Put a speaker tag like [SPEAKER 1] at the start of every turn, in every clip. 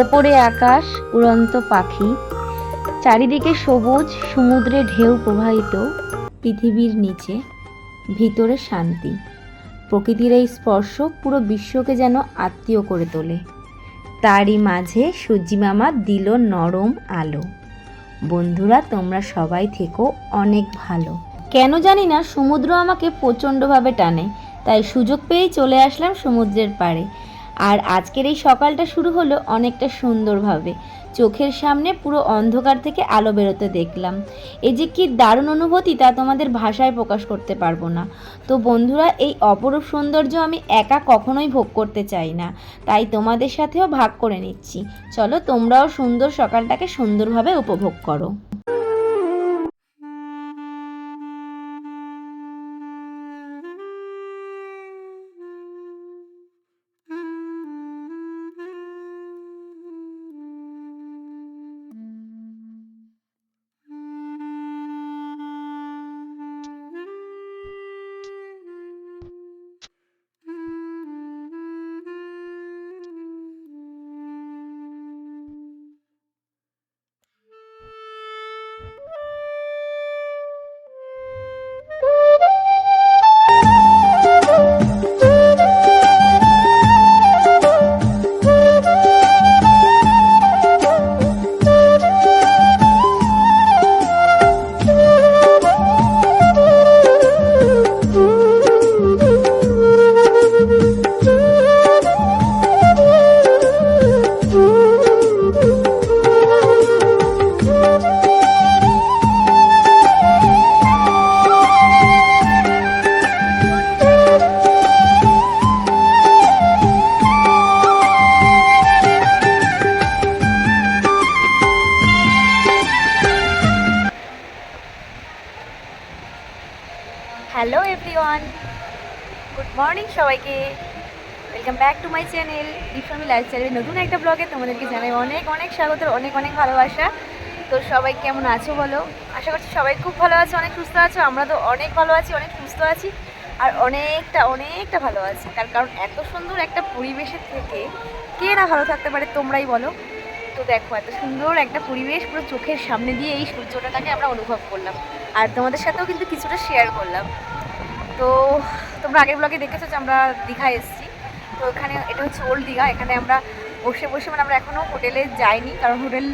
[SPEAKER 1] ওপরে আকাশ, উড়ন্ত পাখি, চারিদিকে সবুজ, সমুদ্রে ঢেউ প্রবাহিত, পৃথিবীর নিচে, ভিতরে শান্তি। প্রকৃতির এই স্পর্শ পুরো বিশ্বকে যেন আত্মীয় করে তোলে। তারই মাঝে সূর্যি মামা দিল নরম আলো। বন্ধুরা, তোমরা সবাই থেকো, অনেক ভালো। কেন জানি না, সমুদ্র আমাকে প্রচণ্ডভাবে টানে, তাই সুযোগ পেয়েই চলে আসলাম সমুদ্রের পাড়ে। আর আজকের এই সকালটা শুরু হলো অনেকটা সুন্দরভাবে। চোখের সামনে পুরো অন্ধকার থেকে আলো বেরোতে দেখলাম। এই যে কি দারুণ অনুভূতি তা তোমাদের ভাষায় প্রকাশ করতে পারব না। তো বন্ধুরা, এই অপরূপ সৌন্দর্য আমি একা কখনোই ভোগ করতে চাই না। তাই তোমাদের সাথেও ভাগ করে নিচ্ছি। চলো তোমরাও সুন্দর সকালটাকে সুন্দরভাবে উপভোগ করো। এভরিওয়ান গুড মর্নিং সবাইকে। Welcome back to my channel Dipsomi লাইফস্টাইলের নতুন একটা ব্লগে তোমাদেরকে জানাই অনেক অনেক স্বাগত অনেক অনেক ভালোবাসা। তো সবাই কেমন আছো বলো? আশা করছি সবাই খুব ভালো আছো, অনেক সুস্থ আছো। আমরা তো অনেক ভালো আছি, অনেক সুস্থ আছি, আর অনেকটা অনেকটা ভালো আছি। তার কারণ এত সুন্দর একটা পরিবেশের থেকে কে না ভালো থাকতে পারে তোমরাই বলো। তো দেখো, এত সুন্দর একটা পরিবেশ পুরো চোখের সামনে দিয়ে এই সূর্যটাকে আমরা অনুভব করলাম। আর তোমাদের সাথেও কিন্তু কিছুটা শেয়ার করলাম। তো তোমরা আগের ব্লগে দেখেছ যে আমরা দীঘায় এসেছি। তো এখানে এটা হচ্ছে ওল্ড দীঘা, এখানে আমরা বসে বসে মানে আমরা এখনও হোটেলে যাইনি, কারণ হোটেল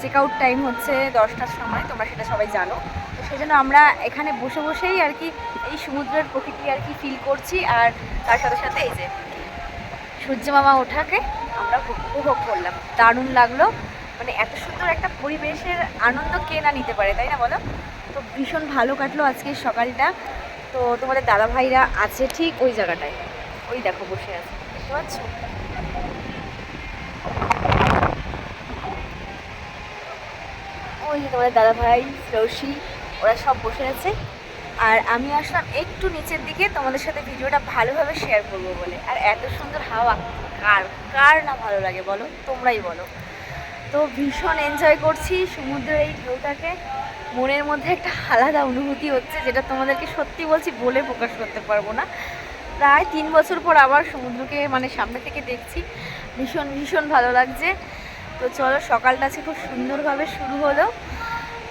[SPEAKER 1] চেক আউট টাইম হচ্ছে দশটার সময়, তোমরা সেটা সবাই জানো। তো সেই জন্য আমরা এখানে বসে বসেই আর কি এই সমুদ্রের প্রকৃতি আর কি ফিল করছি, আর তার সাথে সাথে এই যে সূর্য মামা ওঠাকে আমরা উপভোগ করলাম। দারুণ লাগল। মানে এত সুন্দর একটা পরিবেশের আনন্দ কে না নিতে পারে, তাই না বলো? তো ভীষণ ভালো কাটলো আজকে সকালটা। তো তোমাদের দাদা ভাইরা আছে ঠিক ওই জায়গাটায়। ওই দেখো বসে আছে, দেখতে পাচ্ছ? ওই যে তোমাদের দাদা ভাই রশি ওরা সব বসে আছে। আর আমি আসলাম একটু নিচের দিকে, তোমাদের সাথে ভিডিওটা ভালোভাবে শেয়ার করব বলে। আর এত সুন্দর হাওয়া, কার কার না ভালো লাগে বলো? তোমরাই বলো। তো ভীষণ এনজয় করছি সমুদ্রের এই ঢেউটাকে। মনের মধ্যে একটা আলাদা অনুভূতি হচ্ছে, যেটা তোমাদেরকে সত্যি বলছি বলে প্রকাশ করতে পারব না। প্রায় তিন বছর পর আবার সমুদ্রকে মানে সামনে থেকে দেখছি। ভীষণ ভীষণ ভালো লাগছে। তো চলো, সকালটা আছে খুব সুন্দরভাবে শুরু হলো।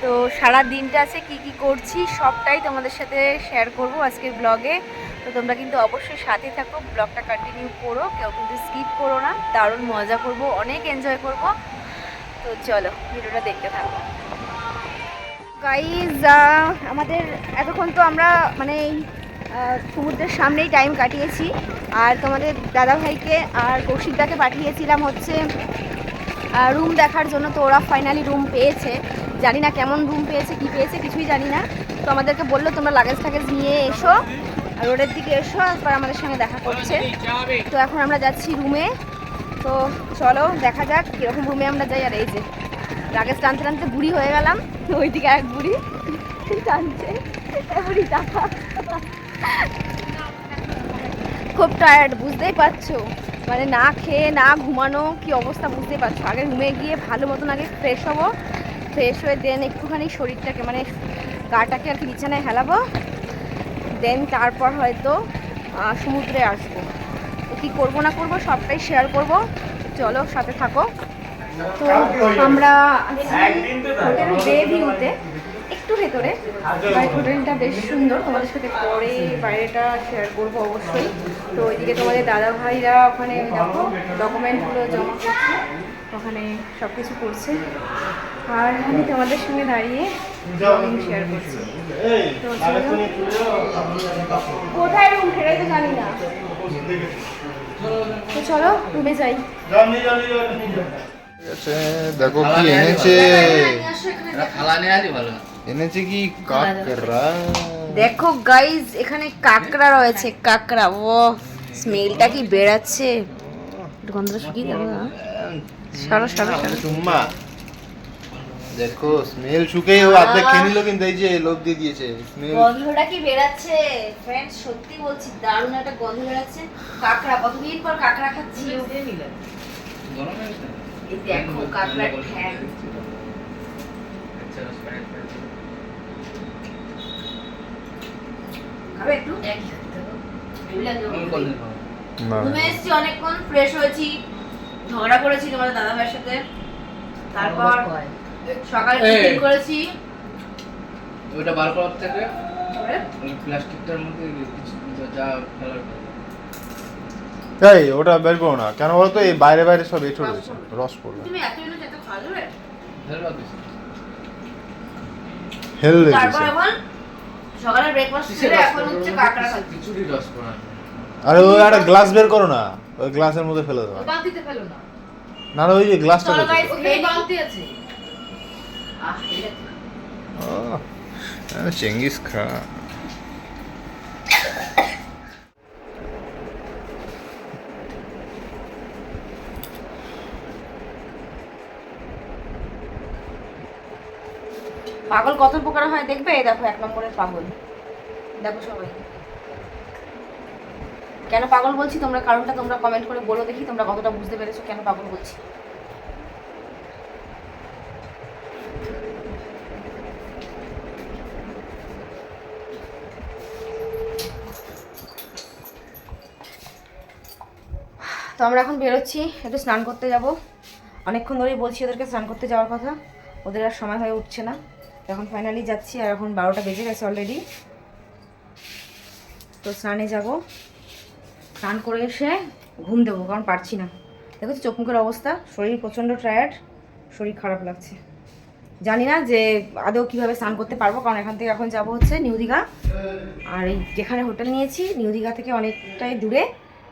[SPEAKER 1] তো সারা দিনটা আছে কি কি করছি, সবটাই তোমাদের সাথে শেয়ার করব আজকের ব্লগে তো তোমরা কিন্তু অবশ্যই সাথে থাকো ব্লগটা কন্টিনিউ করো, কেউ কিন্তু স্কিপ করো না। দারুণ মজা করব, অনেক এনজয় করব।
[SPEAKER 2] তো চলো, ভিডিওটা দেখতে থাকো। গাইজ আমাদের এতক্ষণ তো আমরা মানে সমুদ্রের সামনেই টাইম কাটিয়েছি। আর তোমাদের দাদাভাইকে আর কৌশিকদাকে পাঠিয়েছিলাম হচ্ছে রুম দেখার জন্য। তো ওরা ফাইনালি রুম পেয়েছে। জানি না কেমন রুম পেয়েছে, কি পেয়েছে, কিছুই জানি না। তো আমাদেরকে বলল, তোমরা লাগেজ টাগেজ নিয়ে এসো রোডের দিকে এসো একবার আমাদের সঙ্গে দেখা করছে। তো এখন আমরা যাচ্ছি রুমে তো চলো, দেখা যাক কীরকম রুমে আমরা যাই। আর এই যে লাগেজ টানতে টানতে বুড়ি হয়ে গেলাম, ওইদিকে এক বুড়ি টানছে বুড়ি টাকা। খুব টায়ার্ড বুঝতেই পারছ? মানে না খেয়ে, না ঘুমানো, কি অবস্থা বুঝতেই পারছ? আগে ঘুমে গিয়ে ভালো মতন আগে ফ্রেশ হব ফ্রেশ হয়ে দেন একটুখানি শরীরটাকে মানে গাটাকে আর কি বিছানায় হেলাবো দেন তারপর হয়তো সমুদ্রে আসব। কি করব না করব সবটাই শেয়ার করব, চলো সাথে থাকো। তো আমরা হোটেল বে ভিউতে একটু ভেতরে বাট হোটেলটা বেশ সুন্দর। তোমাদের সাথে পরে বাইরেটা শেয়ার করব অবশ্যই। তো ওইদিকে তোমাদের দাদা ভাইরা ওখানে দেখো ডকুমেন্টগুলো জমা করছে ওখানে সব কিছু করছে। আর আমি তোমাদের সঙ্গে দাঁড়িয়ে শেয়ার করছি। তো। কোথায় রুম সেটাই তো জানি না। তো চলো রুমে যাই।
[SPEAKER 3] দেখো কি এনেছে। এনেছে কি কাকড়া?
[SPEAKER 2] দেখো গাইজ এখানে কাকড়া রয়েছে কাকড়া। ও স্মেলটা কি বেড়াচ্ছে? একটু গন্ধটা শুকিয়ে গেল না সরো সরো সরো।
[SPEAKER 3] চুম্মা। দেখো স্মেল শুকেই ও অর্ধেক খেয়ে নিল কিন্তু এই যে লোভ দিয়ে দিয়েছে স্মেল
[SPEAKER 2] গন্ধটা কি বেড়াচ্ছে? ফ্রেন্ডস সত্যি বলছি দারুণ একটা গন্ধ বেড়াচ্ছে। কাকড়া কতদিন পর কাকড়া খাচ্ছি?
[SPEAKER 4] গরম হয়ে গেছে?
[SPEAKER 2] এই দেখো ঠ্যাং
[SPEAKER 4] আচ্ছা।
[SPEAKER 2] খাবে একটু এসেছি অনেকক্ষণ ফ্রেশ হয়েছি। ঝগড়া করেছি তোমাদের দাদা ভাইয়ের সাথে। তারপর সকালে টিফিন করেছি।
[SPEAKER 4] ওইটা বার করার থেকে? প্লাস্টিকটার মধ্যে কিছু যা ফেলার
[SPEAKER 3] তাই ওটা বের করো না। কেন বলতো এই বাইরে বাইরে সব এঁচড় রয়েছে রস পড়বে
[SPEAKER 2] তুমি এত এত
[SPEAKER 3] হেল
[SPEAKER 2] তারপর এখন সকালে ব্রেকফাস্ট
[SPEAKER 4] কিসের
[SPEAKER 2] এখন হচ্ছে কাঁকড়া খাচ্ছি।
[SPEAKER 4] খিচুড়ি রস করা
[SPEAKER 3] আরে ওই একটা গ্লাস বের করো না। ওই গ্লাসের মধ্যে ফেলে দাও।
[SPEAKER 1] বালতিতে ফেলো না।
[SPEAKER 3] না ওই যে গ্লাসটা
[SPEAKER 2] গাইস
[SPEAKER 1] বালতি আছে।
[SPEAKER 2] আহ এটা
[SPEAKER 3] চেঙ্গিস খা।
[SPEAKER 2] পাগল কত প্রকার হয়, দেখবে? এই দেখো, এক নম্বরের পাগল। দেখো সবাই। কেন পাগল বলছি? তোমরা কারণটা তোমরা কমেন্ট করে বলো দেখি, তোমরা কতটা বুঝতে পেরেছ কেন পাগল বলছি। তো আমরা এখন বেরোচ্ছি, একটু স্নান করতে যাব। অনেকক্ষণ ধরেই বলছি ওদেরকে স্নান করতে যাওয়ার কথা। ওদের আর সময় হয়ে উঠছে না। এখন ফাইনালি যাচ্ছি আর এখন বারোটা বেজে গেছে অলরেডি তো স্নানে যাব। স্নান করে এসে ঘুম দেবো, কারণ পারছি না। দেখো চোখ মুখের অবস্থা, শরীর প্রচণ্ড টায়ার্ড শরীর খারাপ লাগছে। জানি না যে আদৌ কীভাবে স্নান করতে পারব, কারণ এখান থেকে এখন যাব হচ্ছে নিউ দীঘা। আর এই যেখানে হোটেল নিয়েছি, নিউ দীঘা থেকে অনেকটাই দূরে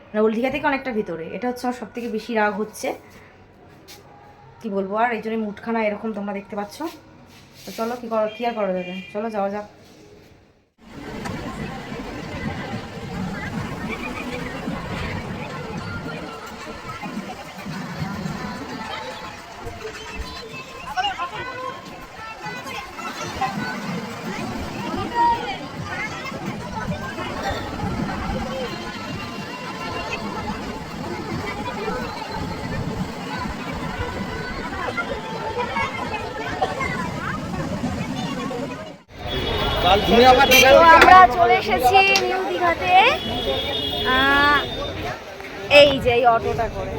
[SPEAKER 2] মানে ওল্ড দীঘা থেকে অনেকটা ভিতরে। এটা হচ্ছে আমার সব থেকে বেশি রাগ হচ্ছে। কি বলব আর এই জন্য মুটখানা এরকম তোমরা দেখতে পাচ্ছ। তো চলো কি করো কি আর করা যাবে? চলো যাওয়া যাক।
[SPEAKER 4] আমরা
[SPEAKER 2] চলে এসেছি নিউ দীঘাতে এই যে, এই অটোটা করে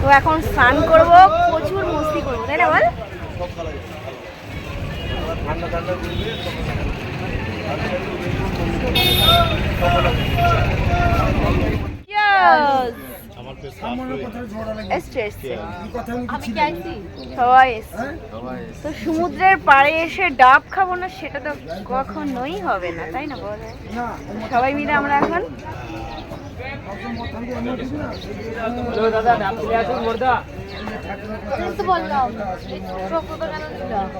[SPEAKER 2] তো এখন স্নান করব, প্রচুর মস্তি করব, তাই না বল Cheers!
[SPEAKER 1] এসছে এসছে আমি কি সবাই এসছে। তো সমুদ্রের পাড়ে এসে ডাব খাব না সেটা তো কখনোই হবে না তাই না বল? সবাই মিলে আমরা এখন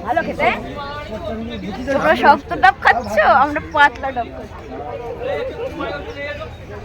[SPEAKER 1] ভালো খেতে? তোমরা শক্ত ডাব খাচ্ছ? আমরা পাতলা ডাব খাচ্ছি।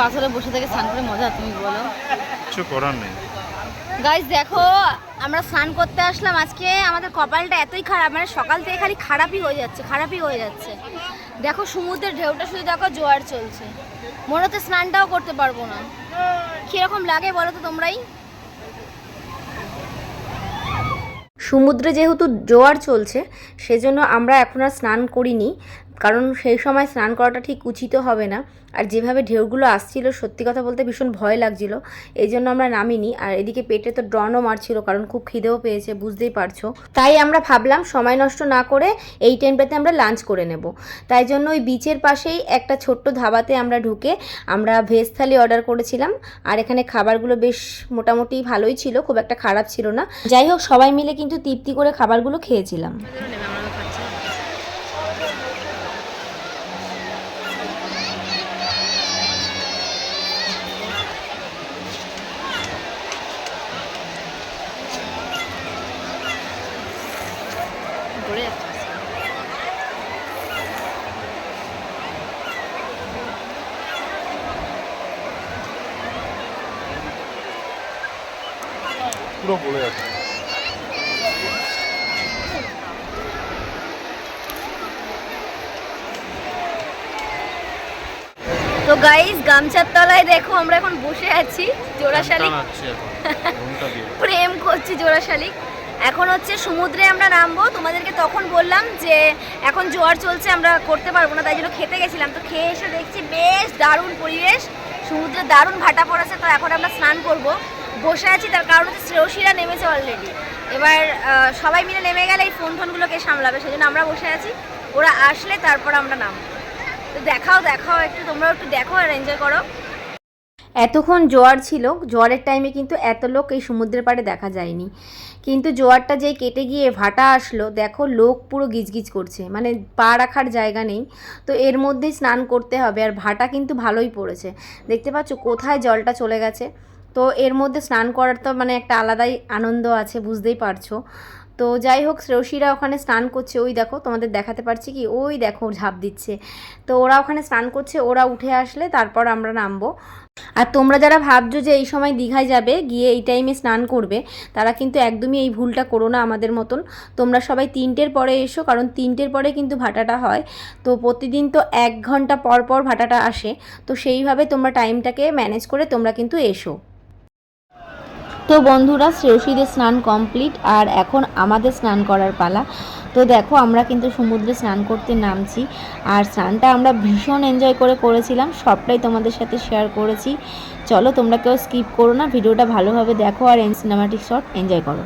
[SPEAKER 1] পাথরে বসে থেকে স্নান করে মজা তুমি বলো।
[SPEAKER 3] কিছু করার নেই।
[SPEAKER 1] গাইজ দেখো আমরা স্নান করতে আসলাম। আজকে আমাদের কপালটা এতই খারাপ মানে সকাল থেকে খালি খারাপই হয়ে যাচ্ছে খারাপই হয়ে যাচ্ছে। দেখো সমুদ্রের ঢেউটা শুধু দেখো জোয়ার চলছে। মনে হচ্ছে স্নানটাও করতে পারব না। কীরকম লাগে বলো তো তোমরাই? সমুদ্রে যেহেতু জোয়ার চলছে সেজন্য আমরা এখন আর স্নান করিনি। কারণ সেই সময় স্নান করাটা ঠিক উচিত হবে না। আর যেভাবে ঢেউগুলো আসছিল, সত্যি কথা বলতে ভীষণ ভয় লাগছিল। এই জন্য আমরা নামিনি। আর এদিকে পেটে তো ড্রনও মারছিল, কারণ খুব খিদেও পেয়েছে, বুঝতেই পারছ। তাই আমরা ভাবলাম, সময় নষ্ট না করে এই টাইমটাতে আমরা লাঞ্চ করে নেব। তাই জন্য ওই বিচের পাশেই একটা ছোট্ট ধাবাতে আমরা ঢুকে আমরা ভেজ থালি অর্ডার করেছিলাম। আর এখানে খাবারগুলো বেশ মোটামুটি ভালোই ছিল, খুব একটা খারাপ ছিল না। যাই হোক, সবাই মিলে কিন্তু তৃপ্তি করে খাবারগুলো খেয়েছিলাম।
[SPEAKER 3] পুরো পড়ে যাচ্ছে।
[SPEAKER 1] তো গাইস গামছার তলায় দেখো আমরা এখন বসে আছি জোড়াশালিক। প্রেম করছি জোড়াশালিক। এখন হচ্ছে সমুদ্রে আমরা নামবো। তোমাদেরকে তখন বললাম যে এখন জোয়ার চলছে আমরা করতে পারব না তাই জন্য খেতে গেছিলাম। তো খেয়ে এসে দেখছি বেশ দারুণ পরিবেশ সমুদ্রে দারুণ ভাটা পড়েছে তো এখন আমরা স্নান করব। বসে আছি, তার কারণ হচ্ছে শ্রেয়সীরা নেমেছে অলরেডি এবার সবাই মিলে নেমে গেলে এই ফোন ফোনগুলোকে সামলাবে, সেজন্য আমরা বসে আছি। ওরা আসলে তারপর আমরা নামবো। তো দেখাও দেখাও একটু, তোমরাও একটু দেখো আর এনজয় করো। এতক্ষণ জোয়ার ছিল, জোয়ারের টাইমে কিন্তু এত লোক এই সমুদ্রের পাড়ে দেখা যায়নি। কিন্তু জোয়ারটা যেই কেটে গিয়ে ভাটা আসলো, দেখো লোক পুরো গিজগিজ করছে মানে পা রাখার জায়গা নেই। তো এর মধ্যেই স্নান করতে হবে, আর ভাটা কিন্তু ভালোই পড়েছে। দেখতে পাচ্ছ কোথায় জলটা চলে গেছে? তো এর মধ্যে স্নান করার তো মানে একটা আলাদাই আনন্দ আছে, বুঝতেই পারছ। তো যাই হোক, শ্রেয়সীরা ওখানে স্নান করছে। ওই দেখো, তোমাদের দেখাতে পারছি কি, ওই দেখো ঝাঁপ দিচ্ছে। তো ওরা ওখানে স্নান করছে, ওরা উঠে আসলে তারপর আমরা নামবো। আর তোমরা যারা ভাবছ যে এই সময় দীঘায় যাবে, গিয়ে এই টাইমে স্নান করবে, তারা কিন্তু একদমই এই ভুলটা করো না আমাদের মতন। তোমরা সবাই তিনটের পরে এসো, কারণ তিনটের পরে কিন্তু ভাটাটা হয়। তো প্রতিদিন তো এক ঘণ্টা পর পর ভাটাটা আসে। তো সেইভাবে তোমরা টাইমটাকে ম্যানেজ করে তোমরা কিন্তু এসো। তো বন্ধুরা শ্রেয়সীদের স্নান কমপ্লিট আর এখন আমাদের স্নান করার পালা। তো দেখো আমরা কিন্তু সমুদ্রে স্নান করতে নামছি আর স্নানটা আমরা ভীষণ এনজয় করে করেছিলাম, সবটাই তোমাদের সাথে শেয়ার করেছি। চলো তোমরা কেউ স্কিপ করো না, ভিডিওটা ভালোভাবে দেখো আর সিনেমাটিক শট এনজয় করো।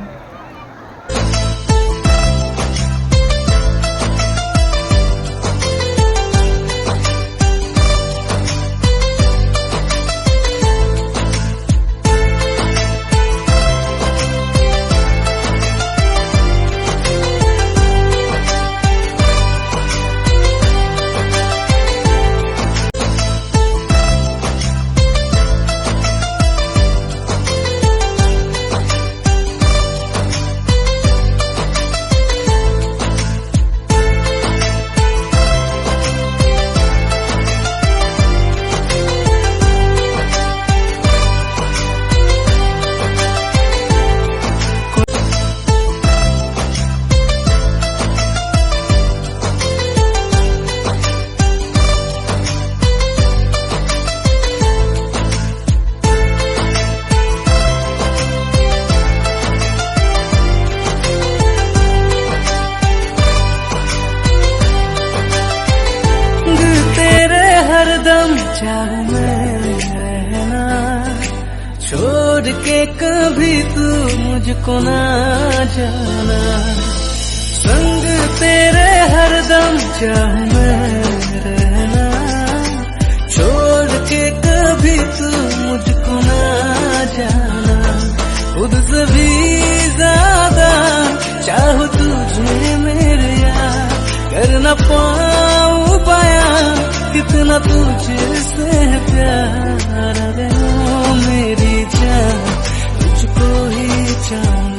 [SPEAKER 5] जाना। संग तेरे हरदम चाहूँ मैं छोड़ के कभी तू मुझको से भी ज़्यादा चाहो तुझे मेरे यार। पाया कितना तुझसे प्यार। अरे मेरी जान, तुझको ही चाह।